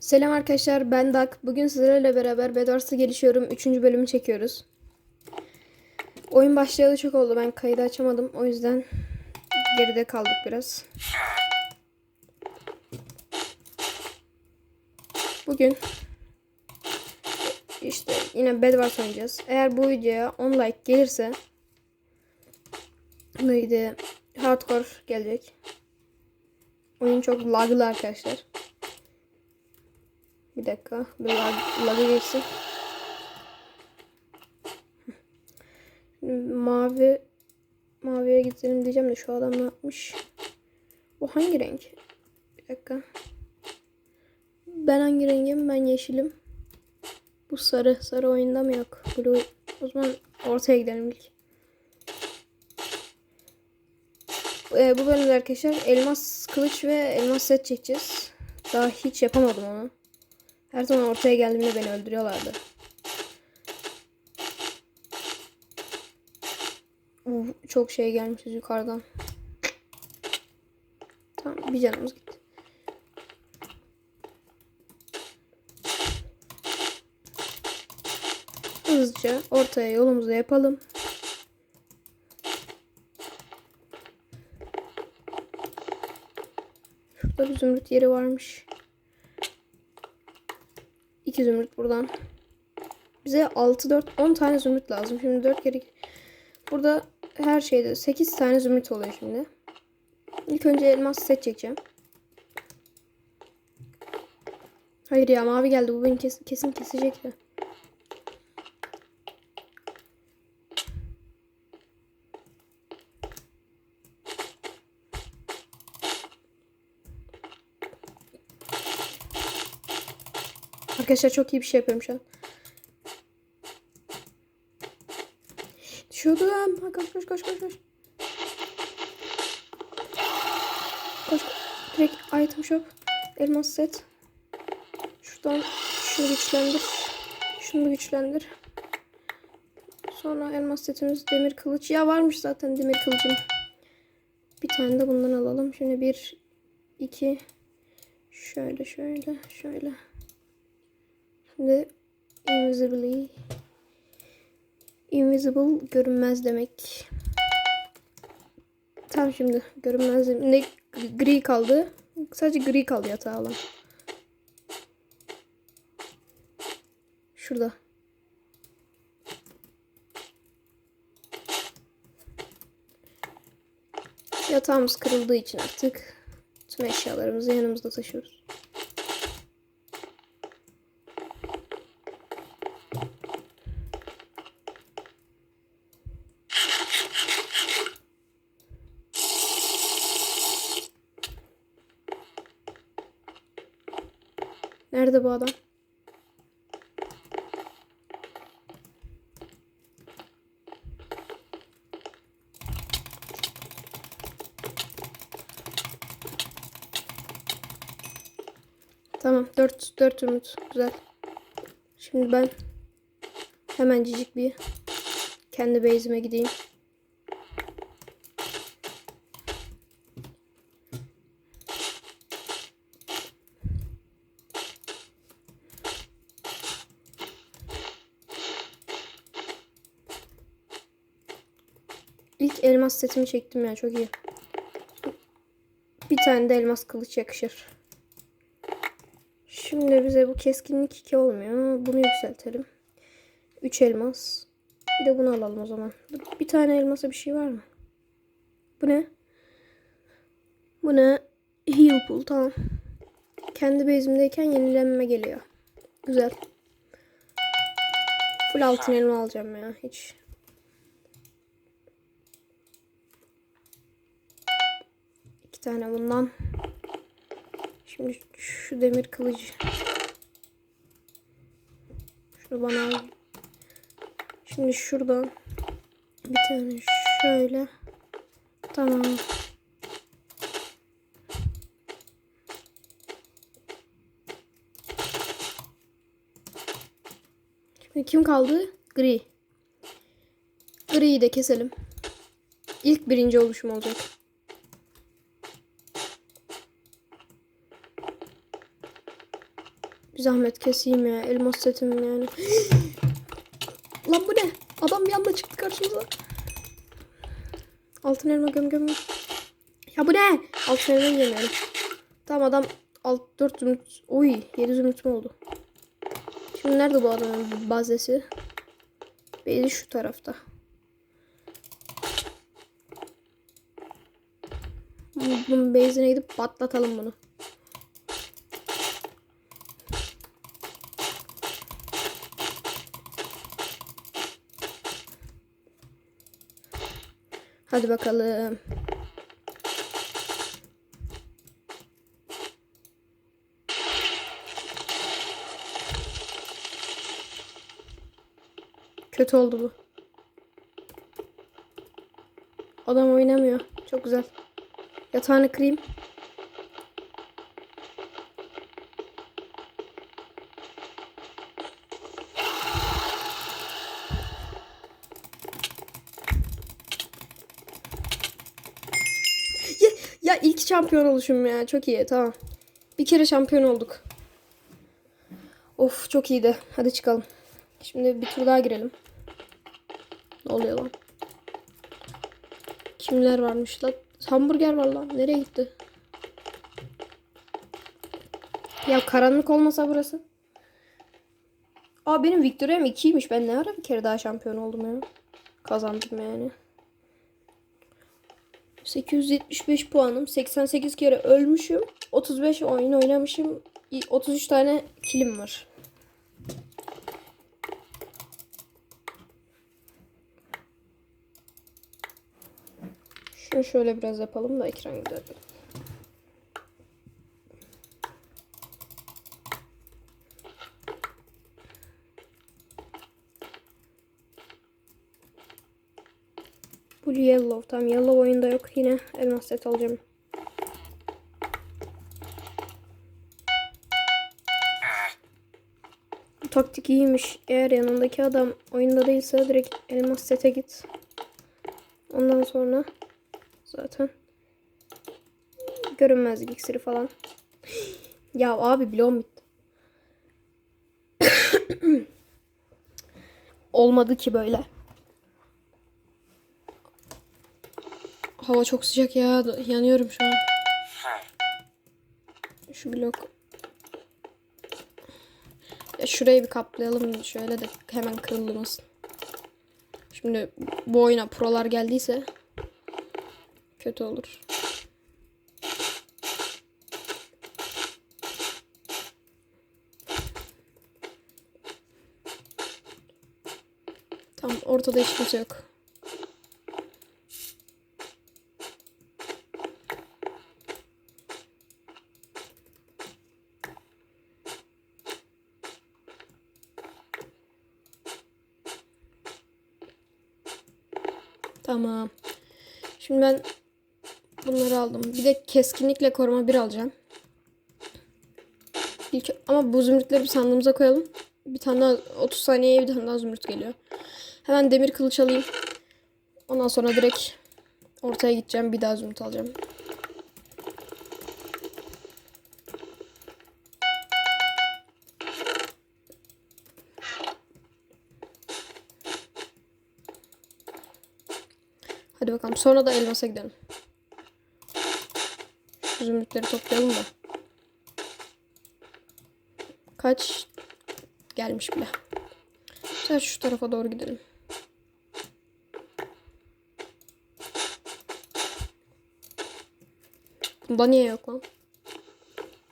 Selam arkadaşlar ben Dak. Bugün sizlerle beraber Bedwars'ta gelişiyorum. Üçüncü bölümü çekiyoruz. Oyun başlayalı çok oldu. Ben kaydı açamadım. O yüzden geride kaldık biraz. Bugün işte yine Bedwars oynayacağız. Eğer bu videoya 10 like gelirse neydi hardcore gelecek. Oyun çok laglı arkadaşlar. Bir dakika. Bir lag, lag'a geçsin. Mavi maviye gidelim diyeceğim de şu adam ne yapmış? Bu hangi renk? Bir dakika. Ben hangi rengim? Ben yeşilim. Bu sarı. Sarı oyunda mı yok? Blue. O zaman ortaya gidelim ilk. Ee, bu bölümde arkadaşlar elmas kılıç ve elmas set çekeceğiz. Daha hiç yapamadım onu. Her zaman ortaya geldiğimde beni öldürüyorlardı. Uf, çok şey gelmişiz yukarıdan. Tamam bir canımız gitti. Hızlıca ortaya yolumuzu yapalım. Şurada bir zümrüt yeri varmış. İki zümrüt buradan. Bize 6 4 10 tane zümrüt lazım. Şimdi 4 kere burada her şeyde 8 tane zümrüt oluyor şimdi. İlk önce elmas set çekeceğim. Hayır ya mavi geldi. Bu beni kes kesin kesecekti. Arkadaşlar çok iyi bir şey yapıyorum şu an. Düşüyordum. Koş koş koş koş koş. Koş. Direkt item shop. Elmas set. Şuradan şunu güçlendir. Şunu güçlendir. Sonra elmas setimiz demir kılıç. Ya varmış zaten demir kılıcım. Bir tane de bundan alalım. Şimdi bir, iki, şöyle şöyle şöyle. Şimdi invisibly invisible görünmez demek. Tamam şimdi görünmez. Ne gri kaldı. Sadece gri kaldı yatağı alan. Şurada. Yatağımız kırıldığı için artık tüm eşyalarımızı yanımızda taşıyoruz. Nerede bu adam? Tamam. Dört, dört ümit. Güzel. Şimdi ben hemen cicik bir kendi base'ime gideyim. İlk elmas setimi çektim ya çok iyi. Bir tane de elmas kılıç yakışır. Şimdi bize bu keskinlik 2 olmuyor. Bunu yükseltelim. 3 elmas. Bir de bunu alalım o zaman. Bir tane elmasa bir şey var mı? Bu ne? Bu ne? Heal pool tamam. Kendi base'imdeyken yenilenme geliyor. Güzel. Full altın elma alacağım ya. Hiç tane bundan. Şimdi şu demir kılıcı. Şunu bana al. Şimdi şuradan bir tane şöyle. Tamam. Şimdi kim kaldı? Gri. Gri'yi de keselim. İlk birinci oluşum olacak. Bir zahmet keseyim ya. Elmas setim yani. Lan bu ne? Adam bir anda çıktı karşımıza. Altın elma göm göm. Ya bu ne? Altın elma yemiyorum. Tamam adam alt 4 zümrüt. Oy 7 zümrüt mü oldu? Şimdi nerede bu adamın bazesi? Beyzi şu tarafta. Bunun base'ine gidip patlatalım bunu. Hadi bakalım. Kötü oldu bu. Adam oynamıyor. Çok güzel. Yatağını kırayım. Şampiyon oluşum ya. Çok iyi. Tamam. Bir kere şampiyon olduk. Of çok iyiydi. Hadi çıkalım. Şimdi bir tur daha girelim. Ne oluyor lan? Kimler varmış lan? Hamburger var lan. Nereye gitti? Ya karanlık olmasa burası. Aa benim Victoria'm 2'ymiş. Ben ne ara bir kere daha şampiyon oldum ya. Kazandım yani. 875 puanım. 88 kere ölmüşüm. 35 oyun oynamışım. 33 tane kilim var. Şunu şöyle biraz yapalım da ekran gider. Yellow. Tamam Yellow oyunda yok. Yine elmas set alacağım. Bu taktik iyiymiş. Eğer yanındaki adam oyunda değilse direkt elmas sete git. Ondan sonra zaten görünmezlik iksiri falan. ya abi bloğum bitti. Olmadı ki böyle. Hava çok sıcak ya. Yanıyorum şu an. Şu blok. Ya şurayı bir kaplayalım şöyle de hemen kırılmasın. Şimdi bu oyuna prolar geldiyse kötü olur. Tam ortada hiç kimse yok. Tamam. Şimdi ben bunları aldım. Bir de keskinlikle koruma bir alacağım. İlk, ama bu zümrütleri bir sandığımıza koyalım. Bir tane daha 30 saniyeye bir tane daha zümrüt geliyor. Hemen demir kılıç alayım. Ondan sonra direkt ortaya gideceğim. Bir daha zümrüt alacağım. Sonra da elmasa gidelim. Şu Zümrütleri toplayalım da. Kaç gelmiş bile. Sen şu tarafa doğru gidelim. Bunda niye yok lan?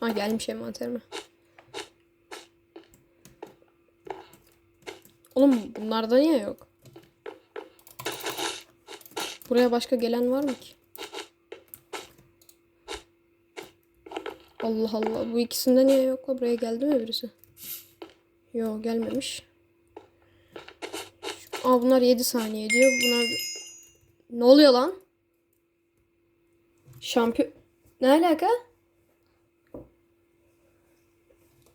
Ha gelmiş envanterime. Oğlum bunlarda niye yok? Buraya başka gelen var mı ki? Allah Allah. Bu ikisinde niye yok? Buraya geldi mi birisi? Yok gelmemiş. Aa bunlar 7 saniye diyor. Bunlar ne oluyor lan? Şampiyon ne alaka?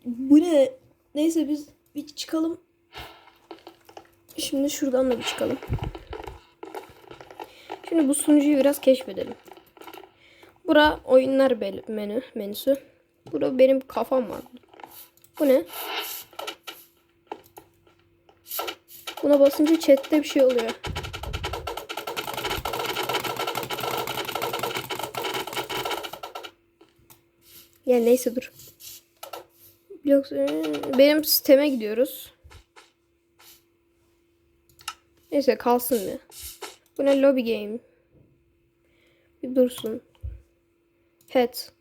Bu ne? Neyse biz bir çıkalım. Şimdi şuradan da bir çıkalım. Şimdi bu sunucuyu biraz keşfedelim. Bura oyunlar menü menüsü. Burada benim kafam var. Bu ne? Buna basınca chatte bir şey oluyor. Ya neyse dur. Blok, benim siteme gidiyoruz. Neyse kalsın bir. Bu ne lobby game. Bir dursun. Pet.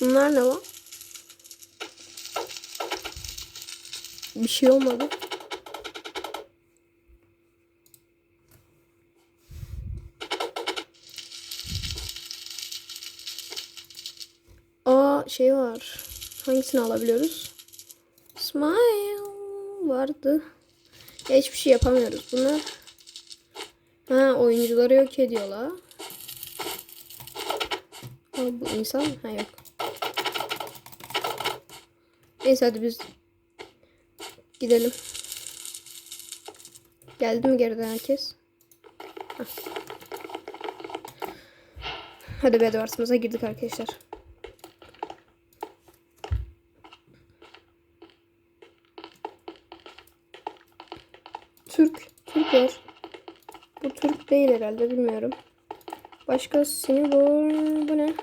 Bunlar ne lan? Bir şey olmadı. Aa şey var. Hangisini alabiliyoruz? Smile vardı. Ya hiçbir şey yapamıyoruz. Bunlar ha oyuncuları yok ediyorlar. Aa, bu insan? Ha yok. Neyse hadi biz gidelim. Geldi mi geriden herkes? Hah. Hadi Bedwars'ımıza girdik arkadaşlar. Değil herhalde bilmiyorum. Başka seni bu, bu ne?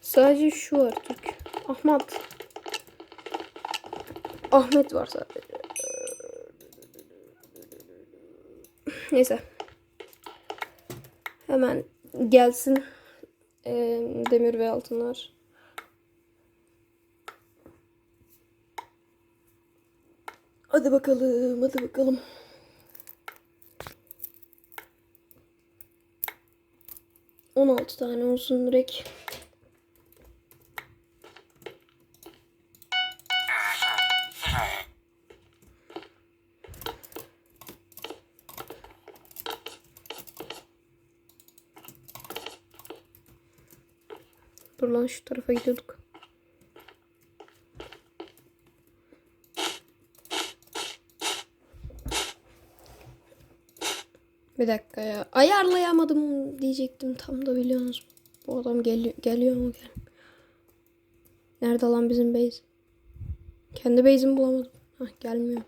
Sadece şu var Türk. Ahmet. Ahmet var sadece. Neyse. Hemen gelsin ee, demir ve altınlar. Hadi bakalım, hadi bakalım. On altı tane olsun direkt. Dur lan şu tarafa gidiyorduk. Bir dakika ya. Ayarlayamadım diyecektim tam da biliyorsunuz. Bu adam geliyor, geliyor mu gel. Nerede lan bizim base? Kendi base'imi bulamadım. Hah gelmiyor.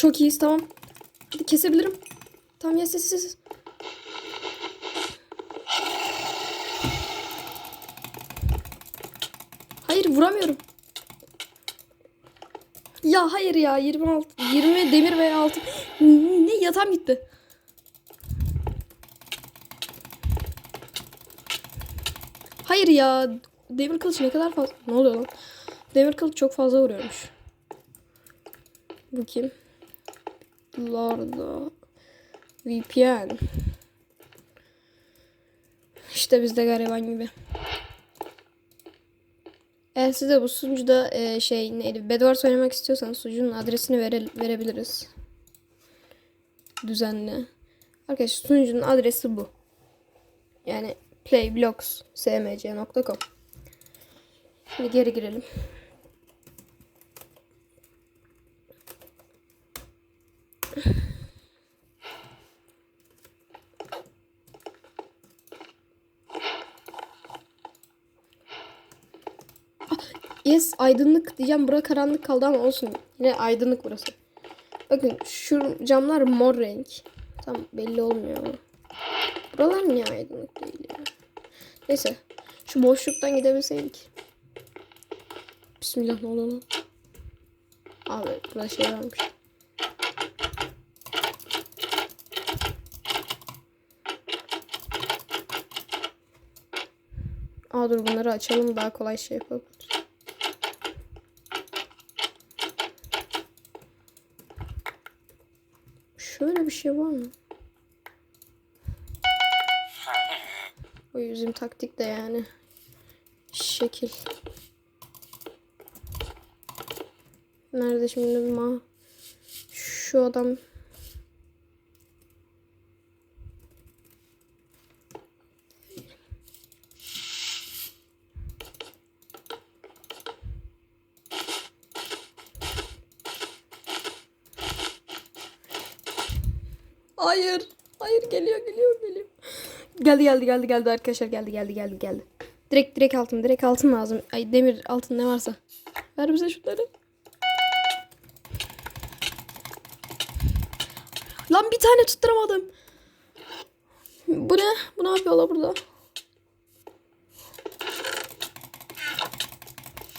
Çok iyiyiz tamam. Kesebilirim. Tamam yes yes yes. Hayır vuramıyorum. Ya hayır ya 26 20 demir veya altın. Ne yatağım gitti. Hayır ya demir kılıç ne kadar fazla ne oluyor lan? Demir kılıç çok fazla vuruyormuş. Bu kim? Lorda VPN. İşte bizde gariban gibi. Eğer size bu sunucuda e, şey neydi Bedwars oynamak istiyorsanız sunucunun adresini vere, verebiliriz. Düzenli. Arkadaşlar sunucunun adresi bu. Yani playblogs.smc.com Şimdi geri girelim. Yes aydınlık diyeceğim. Bura karanlık kaldı ama olsun. Yine aydınlık burası. Bakın şu camlar mor renk. Tam belli olmuyor ama. Buralar niye aydınlık değil ya? Neyse. Şu boşluktan gidebilseydik. Bismillah ne oluyor lan? Abi burada şey varmış. Aa dur bunları açalım daha kolay şey yapalım. Şöyle bir şey var mı? O bizim taktik de yani. Şekil. Nerede şimdi ma? Şu adam. Hayır. Hayır geliyor geliyor geliyor. Geldi geldi geldi geldi arkadaşlar geldi geldi geldi geldi. Direkt direkt altın direkt altın lazım. Ay demir altın ne varsa. Ver bize şunları. Lan bir tane tutturamadım. Bu ne? Bu ne yapıyorlar burada?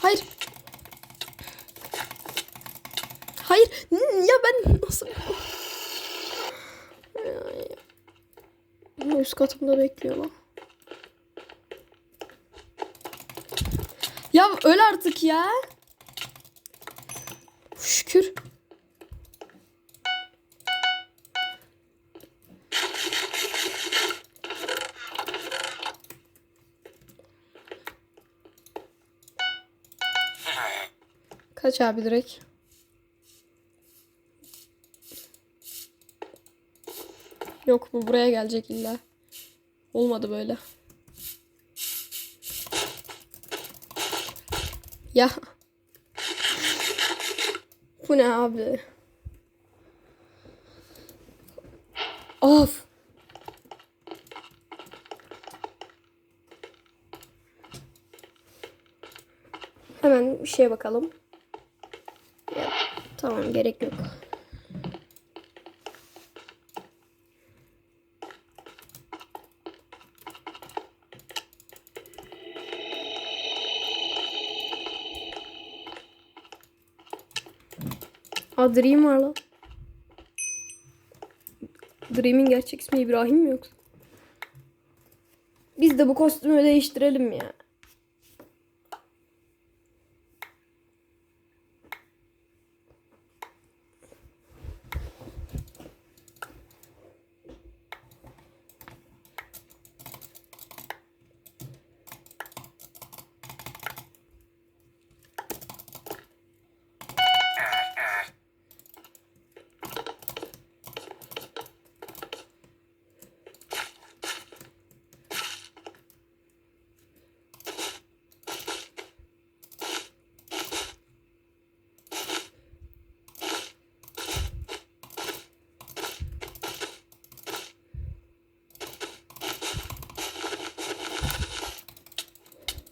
Hayır. Hayır. Ya ben nasıl... Üst katımda bekliyor lan. Ya öl artık ya. Şükür. Kaç abi direkt? Yok bu buraya gelecek illa. Olmadı böyle. Ya. Bu ne abi? Of. Hemen bir şeye bakalım. Ya, tamam gerek yok. Aa Dream var lan. Dream'in gerçek ismi İbrahim mi yoksa? Biz de bu kostümü değiştirelim ya.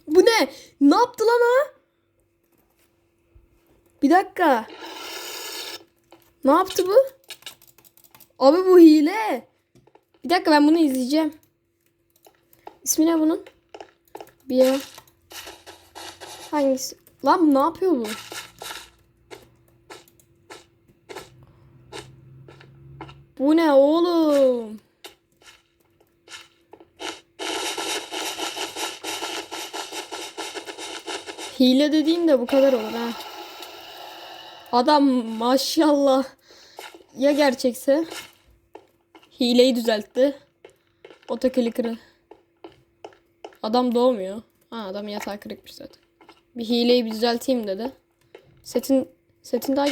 Bu ne? Ne yaptı lan o? Bir dakika. Ne yaptı bu? Abi bu hile. Bir dakika ben bunu izleyeceğim. İsmi ne bunun? Bir Hangisi? Lan ne yapıyor? Bu ne oğlum? Hile dediğin de bu kadar olur ha. Adam maşallah ya gerçekse hileyi düzeltti. Otoclicker'ı. Adam doğmuyor. Ha adam yatağı kırıkmış zaten. Bir hileyi bir düzelteyim dedi. Setin setin daha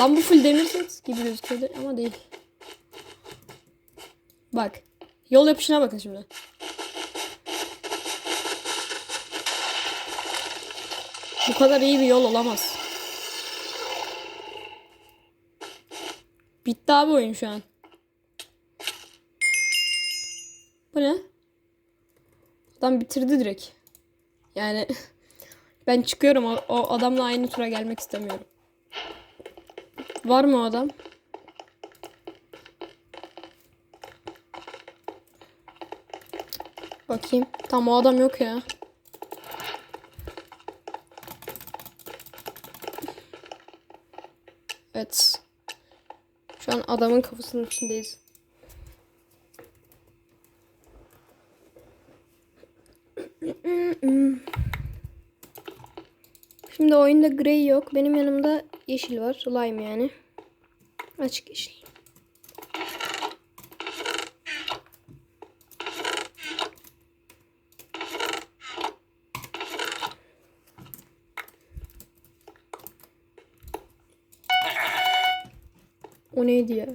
lan bu full demir set gibi gözüküyordu ama değil. Bak. Yol yapışına bakın şimdi. Bu kadar iyi bir yol olamaz. Bitti abi oyun şu an. Bu ne? Adam bitirdi direkt. Yani ben çıkıyorum. O, o adamla aynı tura gelmek istemiyorum. Var mı o adam? Bakayım. Tam o adam yok ya. Evet. Şu an adamın kafasının içindeyiz. Şimdi oyunda grey yok. Benim yanımda yeşil var. Lime yani. Açık yeşil. O neydi ya?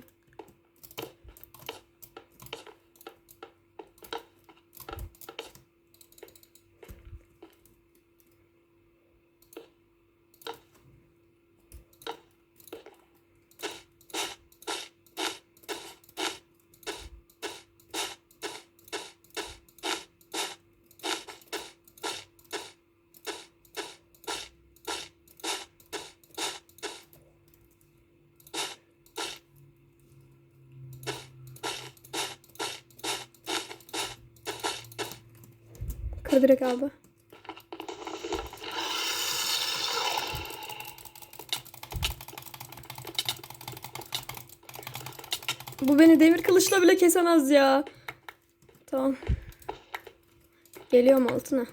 Kır direkt abi. Bu beni demir kılıçla bile kesemez ya. Tamam. Geliyorum altına.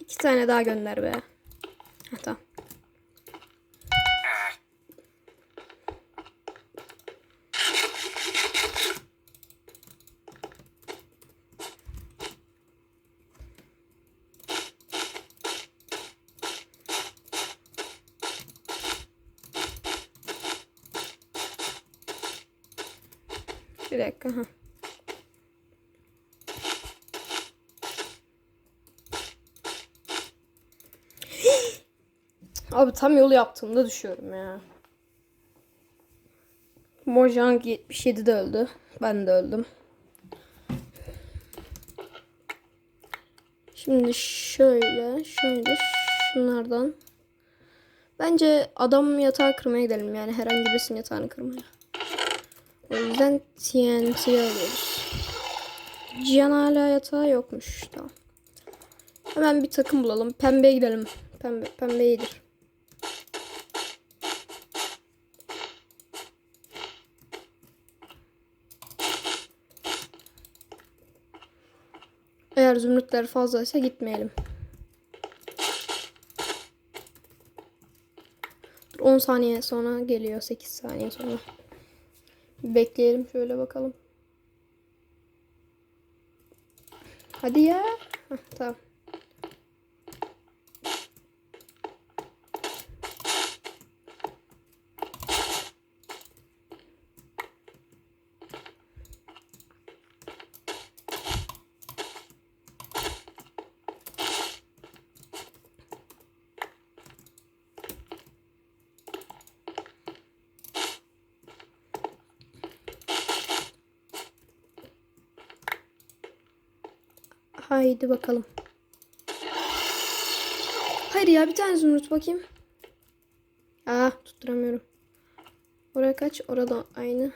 İki tane daha gönder be. Heh, tamam. Bir dakika. Ha. Abi tam yolu yaptığımda düşüyorum ya. Mojang 77'de öldü. Ben de öldüm. Şimdi şöyle, şöyle şunlardan. Bence adam yatağı kırmaya gidelim yani herhangi birisinin yatağını kırmaya. O yüzden TNT alıyoruz. Cihan hala yatağı yokmuş. Tamam. Hemen bir takım bulalım. Pembeye gidelim. Pembe, pembe iyidir. Eğer zümrütler fazlaysa gitmeyelim. Dur, 10 saniye sonra geliyor. 8 saniye sonra. Bekleyelim şöyle bakalım. Hadi ya. Heh, tamam. Haydi bakalım. Hayır ya bir tane zümrüt bakayım. Aa tutturamıyorum. Oraya kaç? Orada aynı.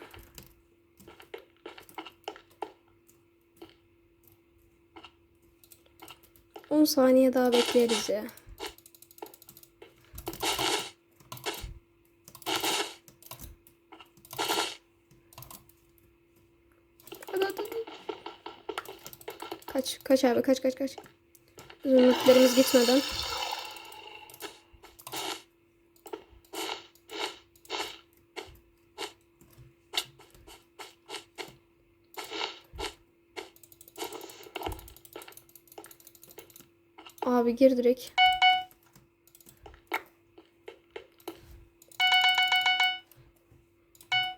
On saniye daha bekleriz ya. Hadi hadi hadi. Kaç kaç abi kaç kaç kaç. Zümrütlerimiz gitmeden. Abi gir direkt.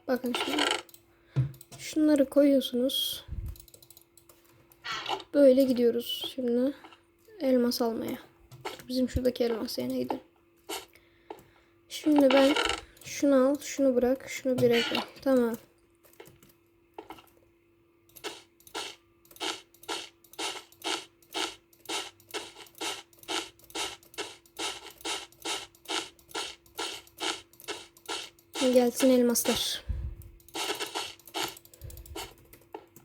Bakın şimdi. Şunları koyuyorsunuz. Böyle gidiyoruz şimdi. Elmas almaya. Bizim şuradaki elmas yerine gidelim. Şimdi ben şunu al, şunu bırak, şunu bir koy. Tamam. Gelsin elmaslar.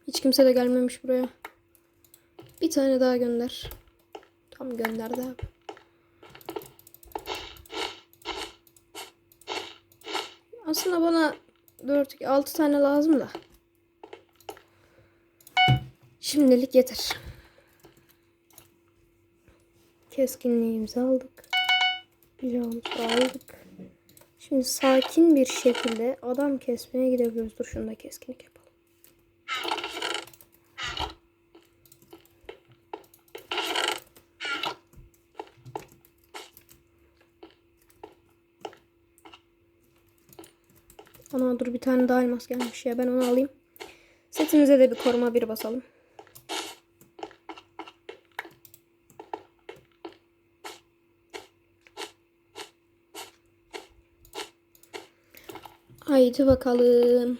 Hiç kimse de gelmemiş buraya. Bir tane daha gönder. Tam gönderdi abi. Aslında bana 4 6 tane lazım da. Şimdilik yeter. Keskinliğimizi aldık. Silahımızı aldık. Şimdi sakin bir şekilde adam kesmeye gidebiliyoruz. Dur şunu da keskinlik Ana dur bir tane daha elmas gelmiş ya ben onu alayım. Setimize de bir koruma bir basalım. Haydi bakalım.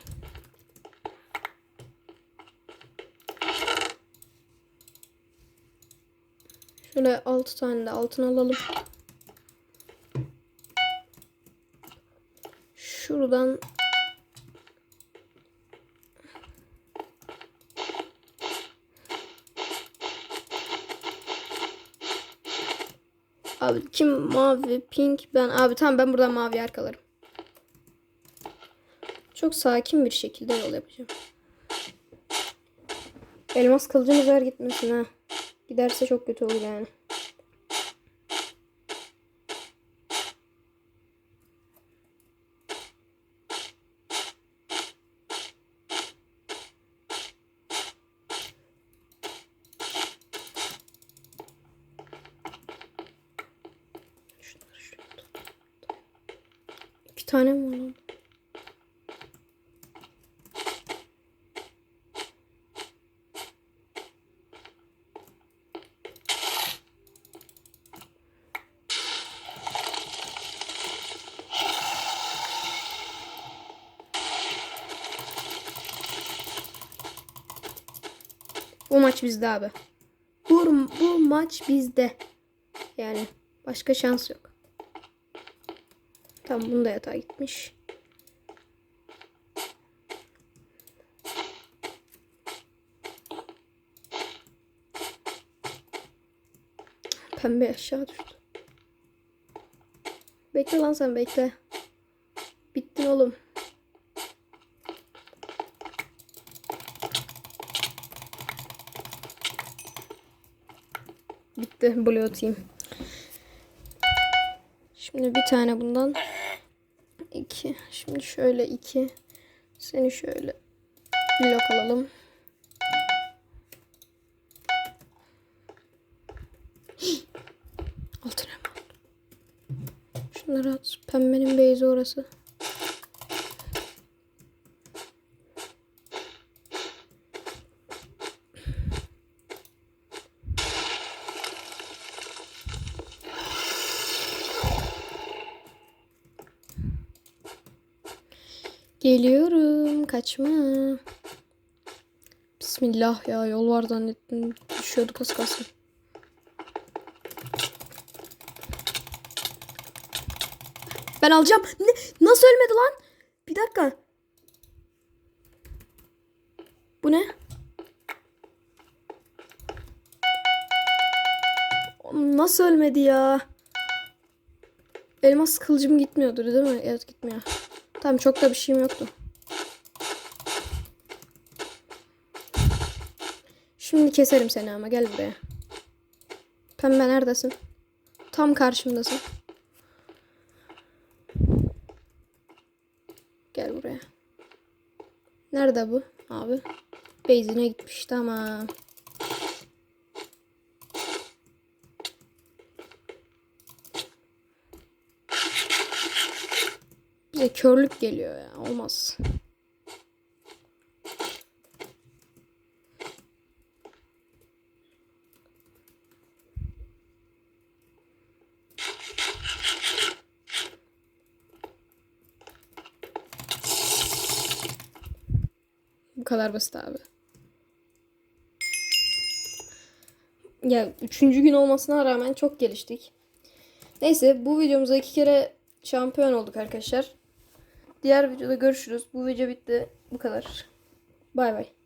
Şöyle 6 tane de altın alalım. Şuradan Abi kim mavi, pink ben. Abi tamam ben buradan mavi arkalarım. Çok sakin bir şekilde yol yapacağım. Elmas kılıcımız ver gitmesin ha. Giderse çok kötü olur yani. Şunları şuraya tut. İki tane mi var lan? Bu maç bizde abi. Bu, bu maç bizde. Yani başka şans yok. Tamam bunu da yatağa gitmiş. Pembe aşağı düştü. Bekle lan sen bekle. Bittin oğlum. Bitti blue team. Şimdi bir tane bundan. iki. Şimdi şöyle iki. Seni şöyle blok alalım. Altın elma. Şunları at. Pembenin beyzi orası. Geliyorum. Kaçma. Bismillah ya. Yol var zannettim. Düşüyorduk az kalsın. Ben alacağım. Ne? Nasıl ölmedi lan? Bir dakika. Bu ne? Nasıl ölmedi ya? Elmas kılıcım gitmiyordur değil mi? Evet gitmiyor. Tamam çok da bir şeyim yoktu. Şimdi keserim seni ama gel buraya. Pembe neredesin? Tam karşımdasın. Gel buraya. Nerede bu abi? Beyzine gitmiş tamam. Bize körlük geliyor ya. Olmaz. Bu kadar basit abi. Ya üçüncü gün olmasına rağmen çok geliştik. Neyse bu videomuzda iki kere şampiyon olduk arkadaşlar. Diğer videoda görüşürüz. Bu video bitti. Bu kadar. Bay bay.